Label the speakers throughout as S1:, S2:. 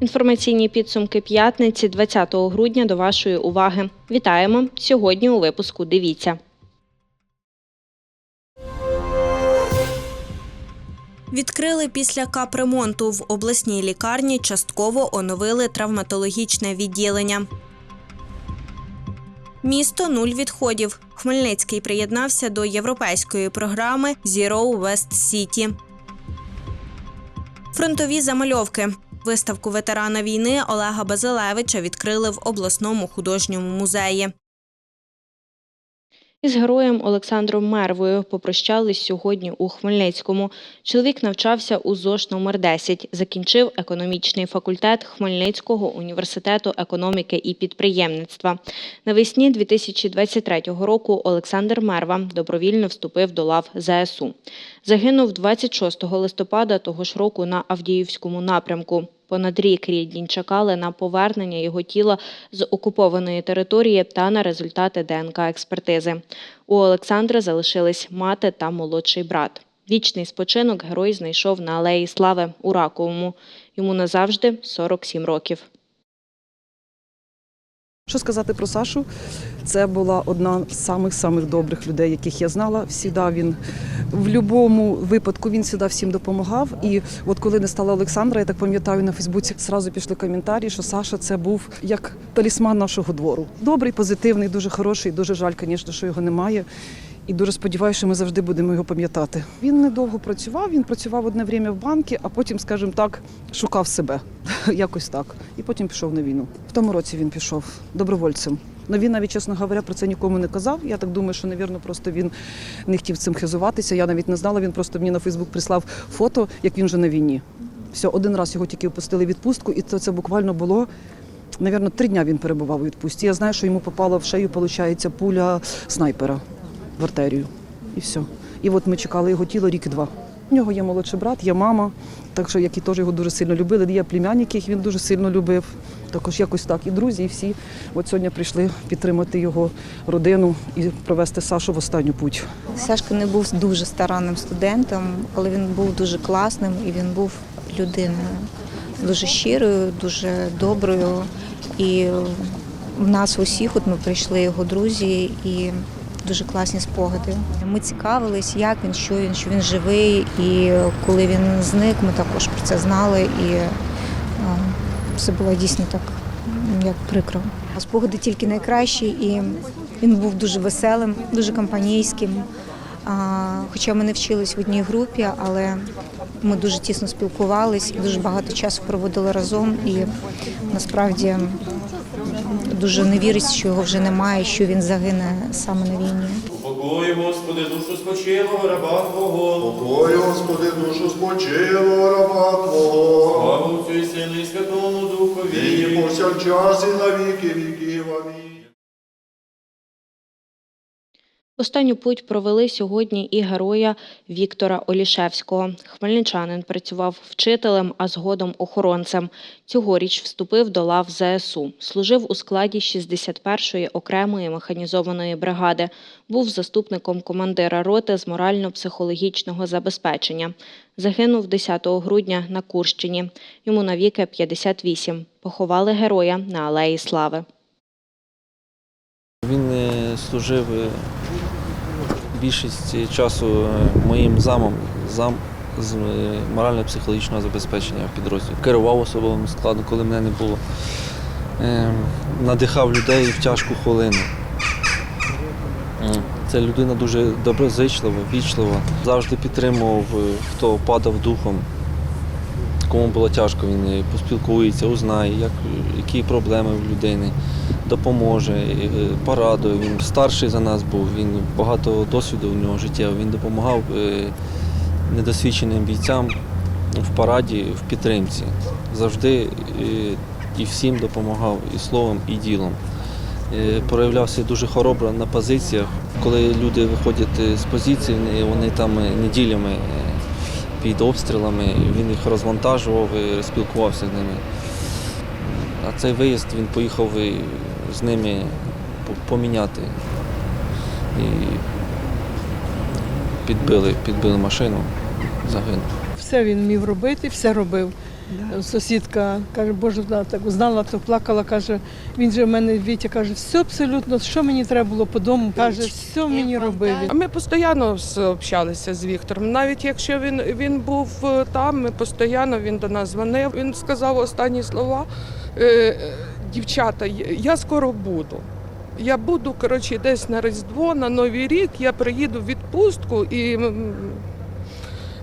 S1: Інформаційні підсумки п'ятниці 20 грудня до вашої уваги. Вітаємо! Сьогодні у випуску дивіться. Відкрили після капремонту в обласній лікарні. Частково оновили травматологічне відділення. Місто нуль відходів. Хмельницький приєднався до європейської програми Zero West City. Фронтові замальовки. Виставку ветерана війни Олега Базилевича відкрили в обласному художньому музеї. Із героєм Олександром Мервою попрощались сьогодні у Хмельницькому. Чоловік навчався у ЗОШ номер 10 закінчив економічний факультет Хмельницького університету економіки і підприємництва. Навесні 2023 року Олександр Мерва добровільно вступив до лав ЗСУ. Загинув 26 листопада того ж року на Авдіївському напрямку. Понад рік рідні чекали на повернення його тіла з окупованої території та на результати ДНК-експертизи. У Олександра залишились мати та молодший брат. Вічний спочинок герой знайшов на алеї Слави у Раковому. Йому назавжди 47 років.
S2: Що сказати про Сашу? Це була одна з самих самих добрих людей, яких я знала. Всіда він в будь-якому випадку він завжди всім допомагав. І от коли не стала Олександра, я так пам'ятаю на Фейсбуці, зразу пішли коментарі, що Саша це був як талісман нашого двору. Добрий, позитивний, дуже хороший. Дуже жаль, звісно, що його немає. І дуже сподіваюся, що ми завжди будемо його пам'ятати. Він недовго працював. Він працював одне время в банку, а потім, скажімо так, шукав себе. Якось так. І потім пішов на війну. В тому році він пішов добровольцем. Ну він навіть, чесно говоря, про це нікому не казав. Я так думаю, що, навірно, просто він не хотів цим хизуватися. Я навіть не знала. Він просто мені на Фейсбук прислав фото, як він вже на війні. Все, один раз його тільки впустили в відпустку, і це, це буквально було. Навірно, три дня він перебував у відпустці. Я знаю, що йому попала в шею, виходить, пуля снайпера в артерію. І все. І от ми чекали його тіло рік-два. У нього є молодший брат, є мама, так що які теж його дуже сильно любили. Є племянник, яких він дуже сильно любив. Також якось так. І друзі, і всі. От сьогодні прийшли підтримати його родину і провести Сашу в останню путь.
S3: Сашка не був дуже старанним студентом, але він був дуже класним і він був людиною дуже щирою, дуже доброю. І в нас усіх, от ми прийшли його друзі, і дуже класні спогади. Ми цікавились, як він, що він, що він живий. І коли він зник, ми також про це знали. І е, це було дійсно так, як прикро. А Спогади тільки найкращі, і він був дуже веселим, дуже компанійським. Хоча ми не вчились в одній групі, але ми дуже тісно спілкувались дуже багато часу проводили разом. І насправді дуже не вірить, що його вже немає, що він загине саме на війні.
S4: Упокой, Господи, душу спочилого раба Твого.
S5: Покой, Господи, душу спочилого раба Твого.
S4: Слава Отцю і Сину і Святому
S5: Духові.
S4: Духові.
S5: повсякчас і на віки віків. Амінь.
S1: Останню путь провели сьогодні і героя Віктора Олішевського. Хмельничанин працював вчителем, а згодом охоронцем. Цьогоріч вступив до лав ЗСУ. Служив у складі 61-ї окремої механізованої бригади. Був заступником командира роти з морально-психологічного забезпечення. Загинув 10 грудня на Курщині. Йому навіки 58. Поховали героя на Алеї Слави.
S6: Він е, служив е, більшість часу е, моїм замом, зам з е, морально-психологічного забезпечення в підрозділі. Керував особовим складом, коли мене не було. Е, Надихав людей в тяжку хвилину. Це людина дуже доброзичлива, вічлива. Завжди підтримував, е, хто падав духом. Кому було тяжко, він поспілкується, узнає, як, які проблеми в людини, допоможе, е, порадує. Він старший за нас був, він багато досвіду у нього життєвого. Він допомагав е, недосвідченим бійцям в параді, в підтримці. Завжди е, і всім допомагав і словом, і ділом. Проявлявся дуже хоробро на позиціях. Коли люди виходять з позицій, вони- там неділями під обстрілами, він їх розвантажував, і спілкувався з ними. а цей виїзд він поїхав з ними поміняти. І підбили, підбили машину, загинув.
S7: Все він міг робити, все робив. Сусідка каже, Боже, вона так знала, то плакала, каже, він же в мене Вітя каже, все абсолютно, що мені треба було по дому, каже, все мені робив.
S8: А Ми постійно общалися з Віктором. Навіть якщо він, він був е, там, ми постійно він до нас дзвонив. Він сказав останні слова. «Е, е, Дівчата, я скоро буду. Я буду коротше, десь на Різдво, на Новий рік. Я приїду в відпустку і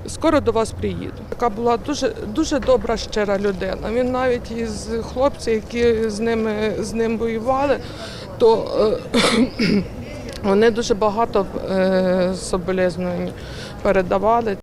S8: скоро до вас приїду. Така була дуже дуже добра, щира людина. Він навіть із хлопців, які з ними з ним воювали, то е, вони дуже багато е, соболезнувань передавали.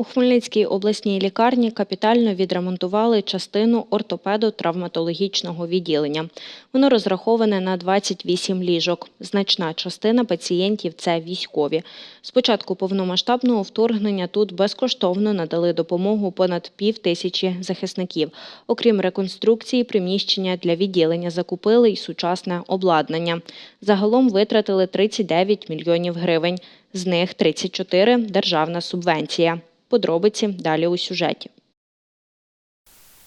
S1: У Хмельницькій обласній лікарні капітально відремонтували частину ортопедо-травматологічного відділення. Воно розраховане на 28 ліжок. Значна частина пацієнтів це військові. З початку повномасштабного вторгнення тут безкоштовно надали допомогу понад пів тисячі захисників. Окрім реконструкції, приміщення для відділення закупили й сучасне обладнання. Загалом витратили 39 мільйонів гривень. З них 34 – державна субвенція. Подробиці далі у сюжеті.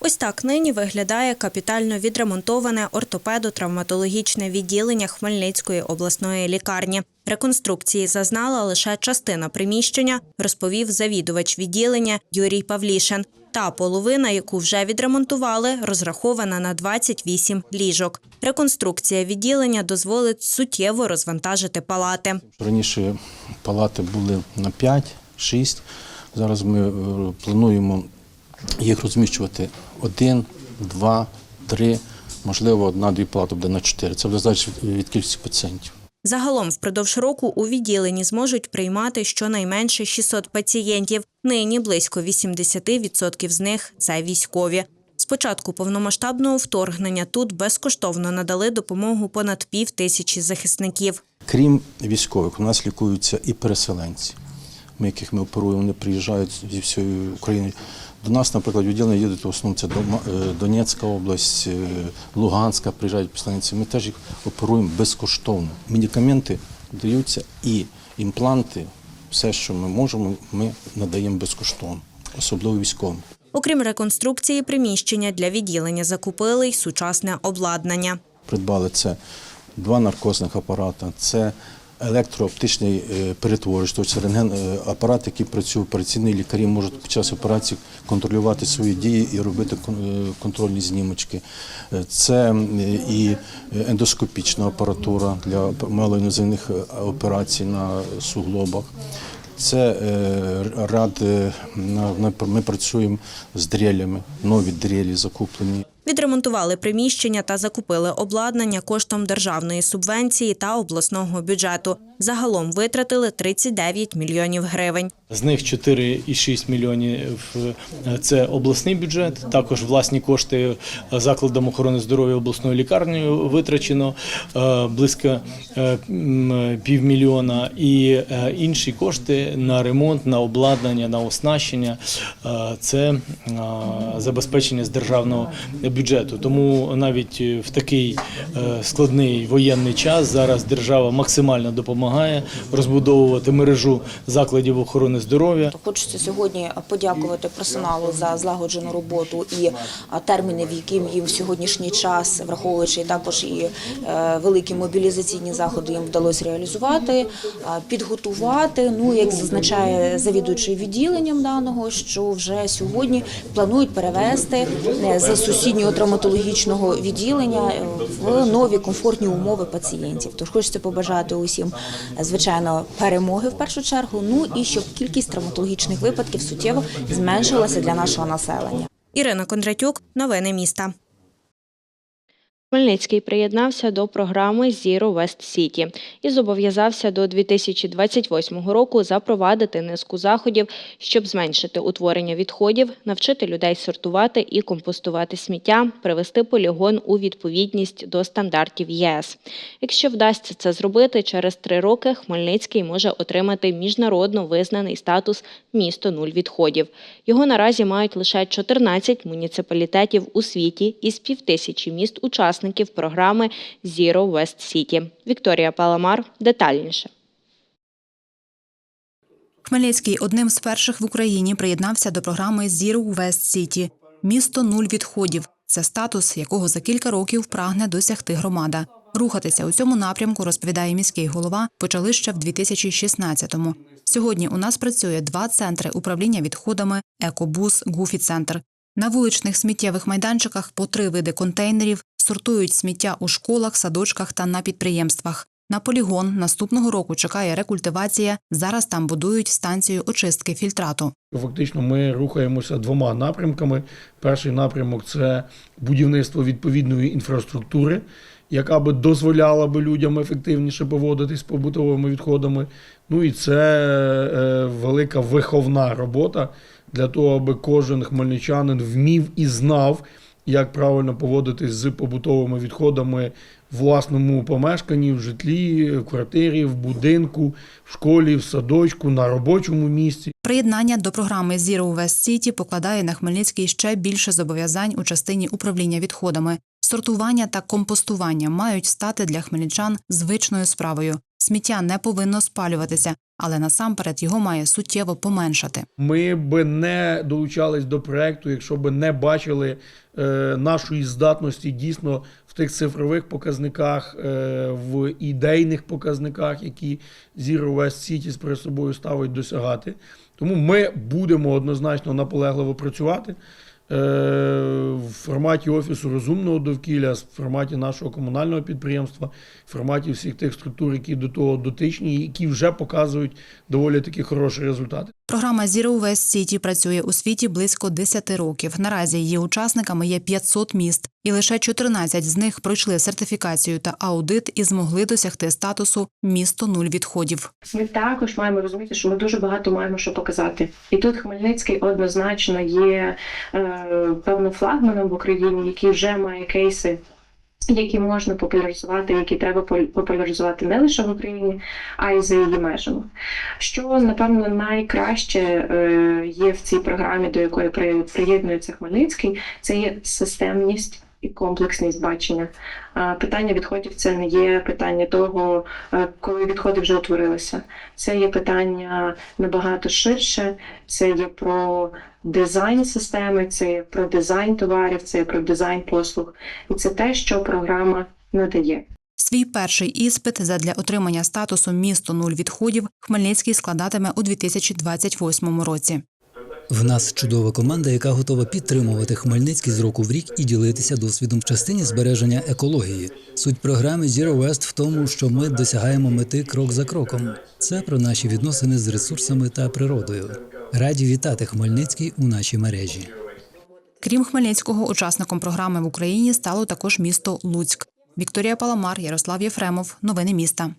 S1: Ось так нині виглядає капітально відремонтоване ортопедо-травматологічне відділення Хмельницької обласної лікарні. Реконструкції зазнала лише частина приміщення, розповів завідувач відділення Юрій Павлішин. Та половина, яку вже відремонтували, розрахована на 28 ліжок. Реконструкція відділення дозволить суттєво розвантажити палати.
S9: Раніше палати були на 5-6. Зараз ми е, плануємо їх розміщувати один, два, три, можливо, одна-дві палати буде на чотири. Це залежить від- від кількості пацієнтів.
S1: Загалом впродовж року у відділенні зможуть приймати щонайменше 600 пацієнтів. Нині близько 80% з них це військові. З початку повномасштабного вторгнення тут безкоштовно надали допомогу понад пів тисячі захисників.
S9: Крім військових, у нас лікуються і переселенці, ми, яких ми оперуємо, вони приїжджають зі всієї України. До нас, наприклад, відділення їдуть в основному це е, Донецька область, е, Луганська, приїжджають переселенці. Ми теж їх оперуємо безкоштовно. Медикаменти даються і імпланти, все, що ми можемо, ми надаємо безкоштовно, особливо військовим.
S1: Окрім реконструкції приміщення для відділення закупили й сучасне обладнання.
S9: придбали це два наркозних апарати, це електрооптичний е, перетворювач, тобто рентген е, апарат, який працює операційні лікарі, можуть під час операції контролювати свої дії і робити е, контрольні знімочки. Це і ендоскопічна апаратура для малоінвазивних е, операцій на суглобах. Це рад, ми працюємо з дрелями, нові дрелі закуплені.
S1: Відремонтували приміщення та закупили обладнання коштом державної субвенції та обласного бюджету. Загалом витратили 39 мільйонів гривень.
S10: З них 4,6 мільйонів е, це обласний бюджет. Також власні кошти закладам охорони здоров'я обласною лікарнею витрачено е, близько е, півмільйона. І е, інші кошти на ремонт, на обладнання, на оснащення е, це е, забезпечення з державного. Тому навіть е, в такий е, складний воєнний час зараз держава максимально допомагає розбудовувати мережу закладів охорони здоров'я.
S11: Хочеться сьогодні подякувати персоналу за злагоджену роботу і терміни, в яким їм сьогоднішній час, враховуючи також і е, великі мобілізаційні заходи, їм вдалося реалізувати, підготувати. Ну як зазначає завідуючий відділенням даного, що вже сьогодні планують перевести е, з сусіднього травматологічного відділення е, в нові комфортні умови пацієнтів. Тож хочеться побажати усім, е, звичайно, перемоги в першу чергу. Ну і щоб кількість травматологічних випадків суттєво зменшилася для нашого населення.
S1: Ірина Кондратюк, новини міста. Хмельницький приєднався до програми Zero West City і зобов'язався до 2028 року запровадити низку заходів, щоб зменшити утворення відходів, навчити людей сортувати і компостувати сміття, привести полігон у відповідність до стандартів ЄС. Якщо вдасться це зробити, через три роки Хмельницький може отримати міжнародно визнаний статус місто нуль відходів. Його наразі мають лише 14 муніципалітетів у світі із півтисячі міст-учасників програми Zero West City. Вікторія Паламар детальніше.
S12: Хмельницький одним з перших в Україні приєднався до програми Zero West City – місто нуль відходів. Це статус, якого за кілька років прагне досягти громада. Рухатися у цьому напрямку, розповідає міський голова, почали ще в 2016-му. Сьогодні у нас працює два центри управління відходами Екобус, Гуфі-центр. На вуличних сміттєвих майданчиках по три види контейнерів сортують сміття у школах, садочках та на підприємствах. На полігон наступного року чекає рекультивація. Зараз там будують станцію очистки фільтрату.
S13: Фактично, ми рухаємося двома напрямками. Перший напрямок це будівництво відповідної інфраструктури, яка би дозволяла би людям ефективніше поводитись з побутовими відходами. Ну і це е, велика виховна робота для того, аби кожен хмельничанин вмів і знав, як правильно поводитись з побутовими відходами в власному помешканні, в житлі, в квартирі, в будинку, в школі, в садочку, на робочому місці.
S12: Приєднання до програми Zero West City покладає на Хмельницький ще більше зобов'язань у частині управління відходами. Сортування та компостування мають стати для хмельничан звичною справою. Сміття не повинно спалюватися, але насамперед його має суттєво поменшати.
S13: Ми би не долучались до проекту, якщо би не бачили е, нашої здатності дійсно в тих цифрових показниках, е, в ідейних показниках, які Zero West Cities перед собою ставить досягати. Тому ми будемо однозначно наполегливо працювати. Е, В форматі офісу розумного довкілля, в форматі нашого комунального підприємства, в форматі всіх тих структур, які до того дотичні, які вже показують доволі такі хороші результати.
S12: Програма Zero West City працює у світі близько 10 років. Наразі її учасниками є 500 міст, і лише 14 з них пройшли сертифікацію та аудит і змогли досягти статусу місто нуль відходів.
S14: Ми також маємо розуміти, що ми дуже багато маємо що показати. І тут Хмельницький однозначно є е, певно флагманом в Україні, який вже має кейси. Які можна популяризувати, які треба популяризувати не лише в Україні, а й за її межами. Що напевно найкраще е, є в цій програмі, до якої при- приєднується Хмельницький, це є системність і комплексність бачення. Питання відходів це не є питання того, е, коли відходи вже утворилися. Це є питання набагато ширше. Це є про дизайн системи, це є про дизайн товарів, це є про дизайн послуг. І це те, що програма надає.
S12: Свій перший іспит задля отримання статусу місто нуль відходів Хмельницький складатиме у 2028 році.
S15: В нас чудова команда, яка готова підтримувати Хмельницький з року в рік і ділитися досвідом в частині збереження екології. Суть програми Zero West в тому, що ми досягаємо мети крок за кроком. Це про наші відносини з ресурсами та природою. Раді вітати Хмельницький у нашій мережі.
S12: Крім Хмельницького, учасником програми в Україні стало також місто Луцьк. Вікторія Паламар, Ярослав Єфремов. Новини міста.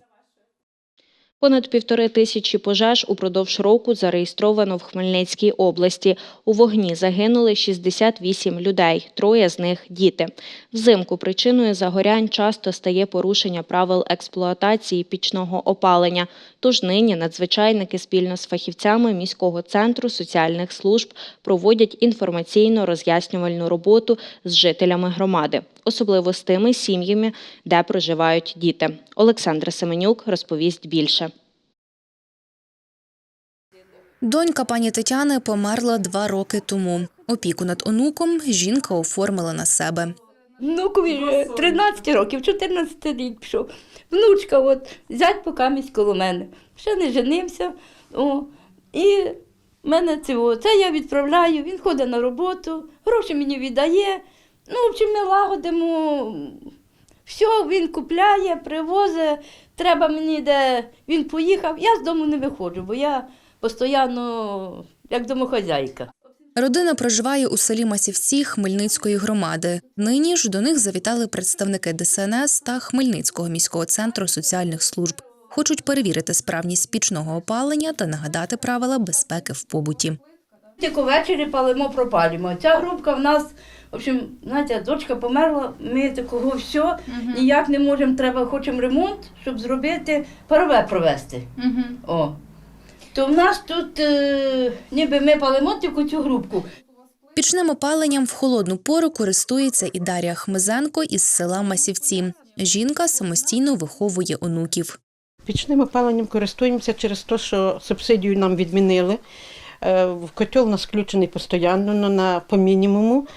S1: Понад півтори тисячі пожеж упродовж року зареєстровано в Хмельницькій області. У вогні загинули 68 людей, троє з них діти. Взимку причиною загорянь часто стає порушення правил експлуатації пічного опалення. Тож нині надзвичайники спільно з фахівцями міського центру соціальних служб проводять інформаційно-роз'яснювальну роботу з жителями громади, особливо з тими сім'ями, де проживають діти. Олександра Семенюк розповість більше.
S12: Донька пані Тетяни померла два роки тому. Опіку над онуком жінка оформила на себе.
S16: Внукові вже 13 років, 14 рік пішов. Внучка, от, зять поки місь коло мене. Ще не женився. О, і мене це, о, це я відправляю, він ходить на роботу, гроші мені віддає. Ну, в общем, ми лагодимо. Все, він купляє, привозить. Треба мені, де він поїхав. Я з дому не виходжу, бо я постійно як домохозяйка.
S17: Родина проживає у селі Масівці Хмельницької громади. Нині ж до них завітали представники ДСНС та Хмельницького міського центру соціальних служб. Хочуть перевірити справність пічного опалення та нагадати правила безпеки в побуті.
S16: Тільки ввечері палимо, пропалюємо. Ця групка в нас, в общем, знаєте, дочка померла, ми такого все ніяк не можемо, треба, хочемо ремонт, щоб зробити, парове провести. О. То в нас тут е, ніби ми палимо тільки цю групку.
S17: Пічним опаленням в холодну пору користується і Дар'я Хмизенко із села Масівці. Жінка самостійно виховує онуків.
S18: Пічним опаленням користуємося через те, що субсидію нам відмінили. Е, В котел у нас включений постійно ну, на, по мінімуму.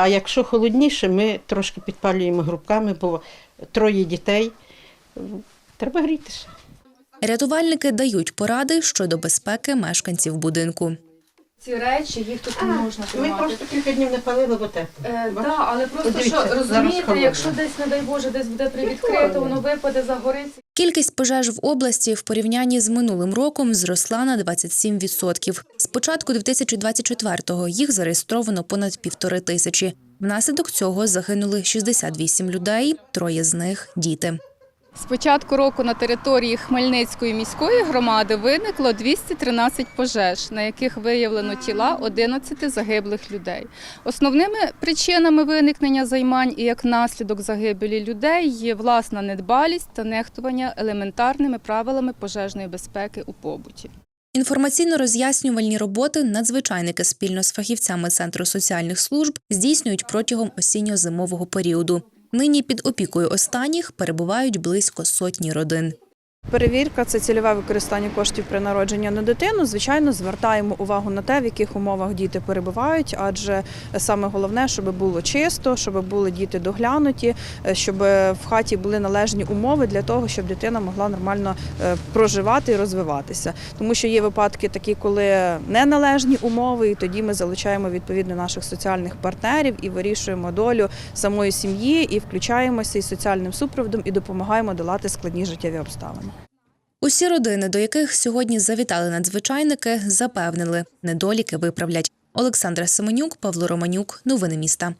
S18: А якщо холодніше, ми трошки підпалюємо грубками, бо троє дітей. Треба грітися.
S17: Рятувальники дають поради щодо безпеки мешканців будинку.
S19: Ці речі їх тут не можна
S18: Ми просто кілька днів не палили, бо те.
S19: Е, да, але просто
S18: Подивіться,
S19: що
S18: зараз
S19: розумієте,
S18: холодно.
S19: якщо десь, не дай Боже, десь буде привідкрито, воно випаде, загориться.
S17: Кількість пожеж в області в порівнянні з минулим роком зросла на 27%. З початку 2024-го їх зареєстровано понад півтори тисячі. Внаслідок цього загинули 68 людей, троє з них – діти.
S20: З початку року на території Хмельницької міської громади виникло 213 пожеж, на яких виявлено тіла 11 загиблих людей. Основними причинами виникнення займань і як наслідок загибелі людей є власна недбалість та нехтування елементарними правилами пожежної безпеки у побуті.
S17: Інформаційно-роз'яснювальні роботи надзвичайники спільно з фахівцями Центру соціальних служб здійснюють протягом осінньо-зимового періоду. Нині під опікою останніх перебувають близько сотні родин.
S21: Перевірка це цільове використання коштів при народженні на дитину. Звичайно, звертаємо увагу на те, в яких умовах діти перебувають, адже саме головне, щоб було чисто, щоб були діти доглянуті, щоб в хаті були належні умови для того, щоб дитина могла нормально е, проживати і розвиватися. Тому що є випадки такі, коли неналежні умови, і тоді ми залучаємо відповідно наших соціальних партнерів і вирішуємо долю самої сім'ї, і включаємося із соціальним супроводом і допомагаємо долати складні життєві обставини.
S17: Усі родини, до яких сьогодні завітали надзвичайники, запевнили, недоліки виправлять. Олександра Семенюк, Павло Романюк. Новини міста.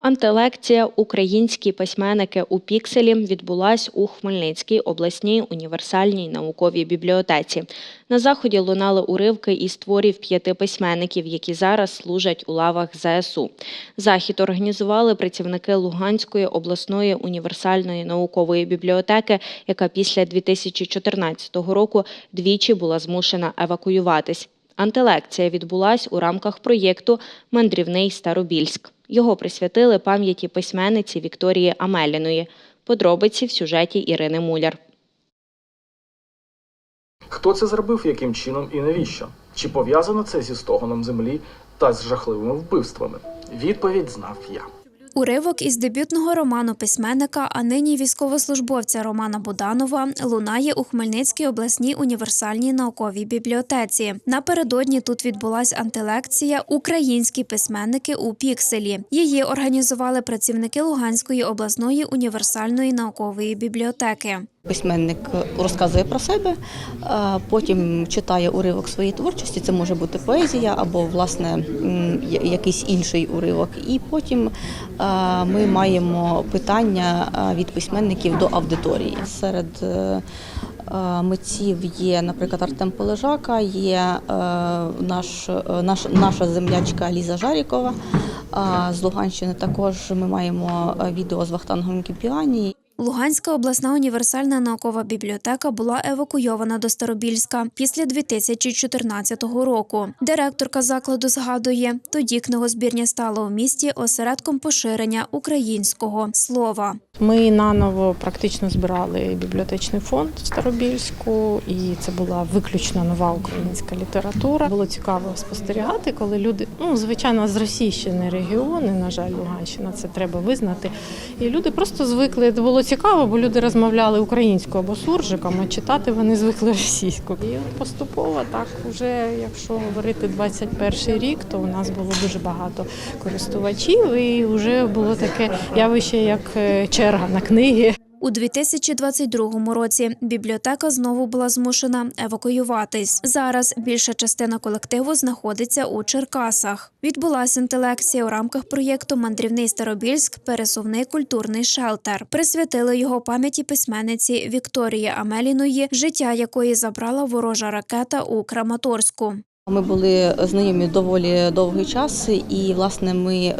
S1: Антилекція Українські письменники у пікселі відбулась у Хмельницькій обласній універсальній науковій бібліотеці. На заході лунали уривки із творів п'яти письменників, які зараз служать у лавах ЗСУ. Захід організували працівники Луганської обласної універсальної наукової бібліотеки, яка після 2014 року двічі була змушена евакуюватись. Антилекція відбулась у рамках проєкту Мандрівний Старобільськ. Його присвятили пам'яті письменниці Вікторії Амеліної. Подробиці в сюжеті Ірини Муляр.
S22: Хто це зробив, яким чином і навіщо? Чи пов'язано це зі стогоном землі та з жахливими вбивствами? Відповідь знав я.
S23: Уривок із дебютного роману письменника, а нині військовослужбовця Романа Буданова, лунає у Хмельницькій обласній універсальній науковій бібліотеці. Напередодні тут відбулася антилекція Українські письменники у пікселі. Її організували працівники Луганської обласної універсальної наукової бібліотеки.
S24: Письменник розказує про себе, потім читає уривок своєї творчості. Це може бути поезія або власне якийсь інший уривок. І потім ми маємо питання від письменників до аудиторії. Серед е, е, митців є, наприклад, Артем Полежака, є е, наш, е, наш, наша землячка Ліза Жарікова. З Луганщини також ми маємо е, відео з Вахтангом Кіпіані.
S23: Луганська обласна універсальна наукова бібліотека була евакуйована до Старобільська після 2014 року. Директорка закладу згадує, тоді книгозбірня стала у місті осередком поширення українського слова.
S25: Ми наново практично збирали бібліотечний фонд в Старобільську, і це була виключно нова українська література. Було цікаво спостерігати, коли люди, ну звичайно, з російщини регіони, на жаль, Луганщина, це треба визнати. І люди просто звикли. Було цікаво, бо люди розмовляли українською або суржиком, а читати вони звикли російською. І от поступово так, вже якщо говорити 21 рік, то у нас було дуже багато користувачів, і вже було таке явище, як е, черга на книги.
S23: У 2022 році бібліотека знову була змушена евакуюватись. Зараз більша частина колективу знаходиться у Черкасах. Відбулася інтелекція у рамках проєкту Мандрівний Старобільськ пересувний культурний шелтер. Присвятили його пам'яті письменниці Вікторії Амеліної, життя якої забрала ворожа ракета у Краматорську.
S24: Ми були знайомі доволі довгий час, і власне ми е,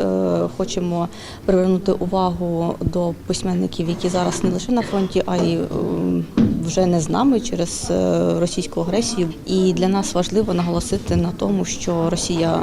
S24: хочемо привернути увагу до письменників, які зараз не лише на фронті, а й е, вже не з нами через е, російську агресію. І для нас важливо наголосити на тому, що Росія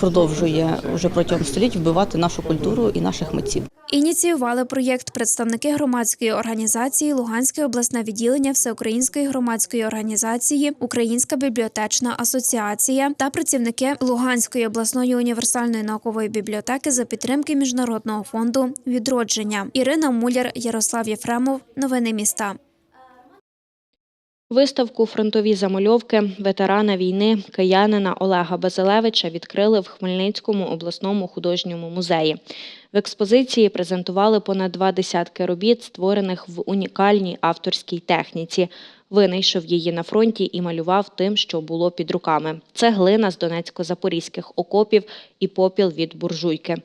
S24: продовжує вже протягом століть вбивати нашу культуру і наших митців.
S23: Ініціювали проєкт представники громадської організації Луганське обласне відділення Всеукраїнської громадської організації Українська бібліотечна асоціація та працівники Луганської обласної універсальної наукової бібліотеки за підтримки міжнародного фонду відродження. Ірина Муляр, Ярослав Єфремов. Новини міста.
S1: Виставку Фронтові замальовки ветерана війни киянина Олега Базилевича відкрили в Хмельницькому обласному художньому музеї. В експозиції презентували понад два десятки робіт, створених в унікальній авторській техніці. Винайшов її на фронті і малював тим, що було під руками. Це глина з донецько-запорізьких окопів і попіл від буржуйки.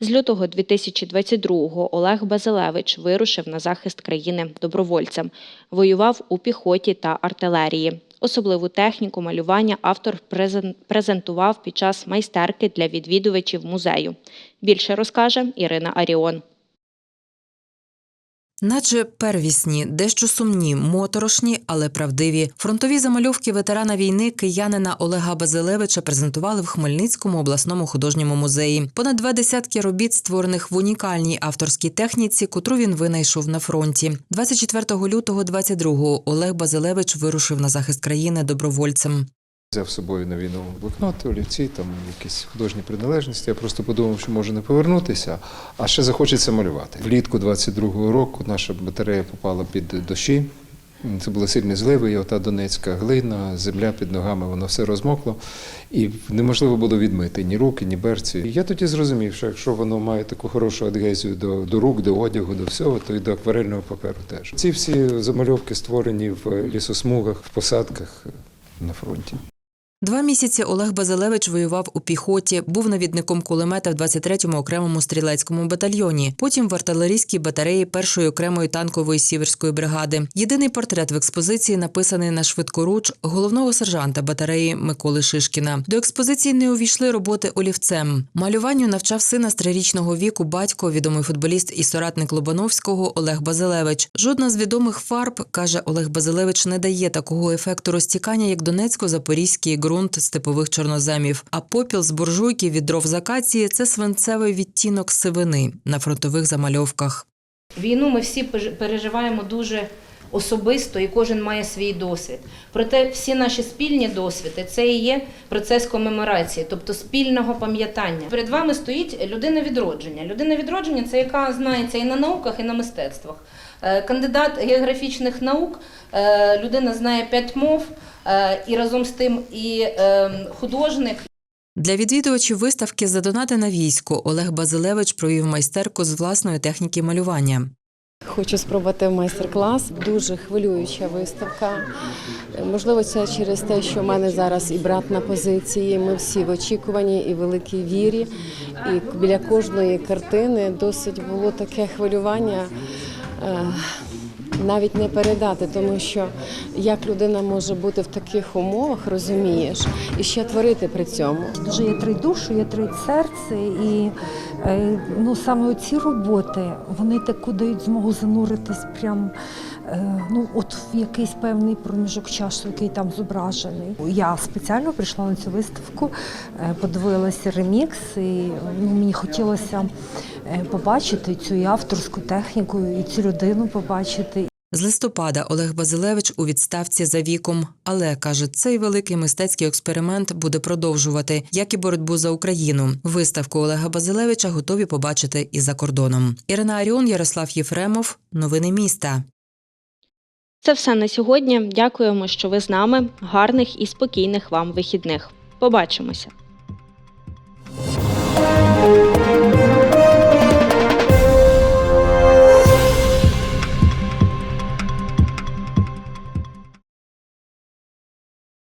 S1: З лютого 2022-го Олег Базилевич вирушив на захист країни добровольцем. Воював у піхоті та артилерії. Особливу техніку малювання автор презентував під час майстерки для відвідувачів музею. Більше розкаже Ірина Аріон.
S26: Наче первісні, дещо сумні, моторошні, але правдиві. Фронтові замальовки ветерана війни киянина Олега Базилевича презентували в Хмельницькому обласному художньому музеї. Понад два десятки робіт, створених в унікальній авторській техніці, котру він винайшов на фронті. 24 лютого 22-го Олег Базилевич вирушив на захист країни добровольцем.
S27: Взяв з собою на війну блокноти, олівці, там якісь художні приналежності. Я просто подумав, що може не повернутися, а ще захочеться малювати. Влітку 22-го року наша батарея попала під дощі. Це були сильні зливи, і ота донецька глина, земля під ногами, воно все розмокло, і неможливо було відмити ні руки, ні берці. І я тоді зрозумів, що якщо воно має таку хорошу адгезію до, до рук, до одягу, до всього, то і до акварельного паперу теж. Ці всі замальовки створені в лісосмугах, в посадках на фронті.
S26: Два місяці Олег Базилевич воював у піхоті, був навідником кулемета в 23-му окремому стрілецькому батальйоні. Потім в артилерійській батареї першої окремої танкової сіверської бригади. Єдиний портрет в експозиції написаний на швидкоруч головного сержанта батареї Миколи Шишкіна. До експозиції не увійшли роботи олівцем. Малюванню навчав сина з трирічного віку батько, відомий футболіст і соратник Лобановського Олег Базилевич. Жодна з відомих фарб каже Олег Базилевич, не дає такого ефекту розтікання, як Донецько-Запорізький ґрунт степових чорноземів. А попіл з буржуйки від дров з акації – це свинцевий відтінок сивини на фронтових замальовках.
S28: Війну ми всі переж- переживаємо дуже особисто, і кожен має свій досвід. Проте всі наші спільні досвіди це і є процес комеморації, тобто спільного пам'ятання. Перед вами стоїть людина відродження. Людина відродження це яка знається і на науках, і на мистецтвах. Е, Кандидат географічних наук, е, людина знає п'ять мов, е, і разом з тим і художник,
S26: Для відвідувачів виставки «Задонати на військо» Олег Базилевич провів майстерку з власної техніки малювання.
S29: Хочу спробувати майстер-клас. Дуже хвилююча виставка. Можливо, це через те, що в мене зараз і брат на позиції. Ми всі в очікуванні і великій вірі. І біля кожної картини досить було таке хвилювання. Е, Навіть не передати, тому що як людина може бути в таких умовах, розумієш, і ще творити при цьому.
S30: Дуже є три душі, є три серце, і е, ну саме ці роботи вони таку дають змогу зануритись прям. Е, Ну, от в якийсь певний проміжок часу, який там зображений. Я спеціально прийшла на цю виставку, е, подивилася ремікс, і ну, мені хотілося е, побачити цю авторську техніку, і цю людину побачити.
S26: З листопада Олег Базилевич у відставці за віком, але каже, цей великий мистецький експеримент буде продовжувати, як і боротьбу за Україну. Виставку Олега Базилевича готові побачити і за кордоном. Ірина Аріон, Ярослав Єфремов. Новини міста.
S1: Це все на сьогодні. Дякуємо, що ви з нами. Гарних і спокійних вам вихідних. Побачимося.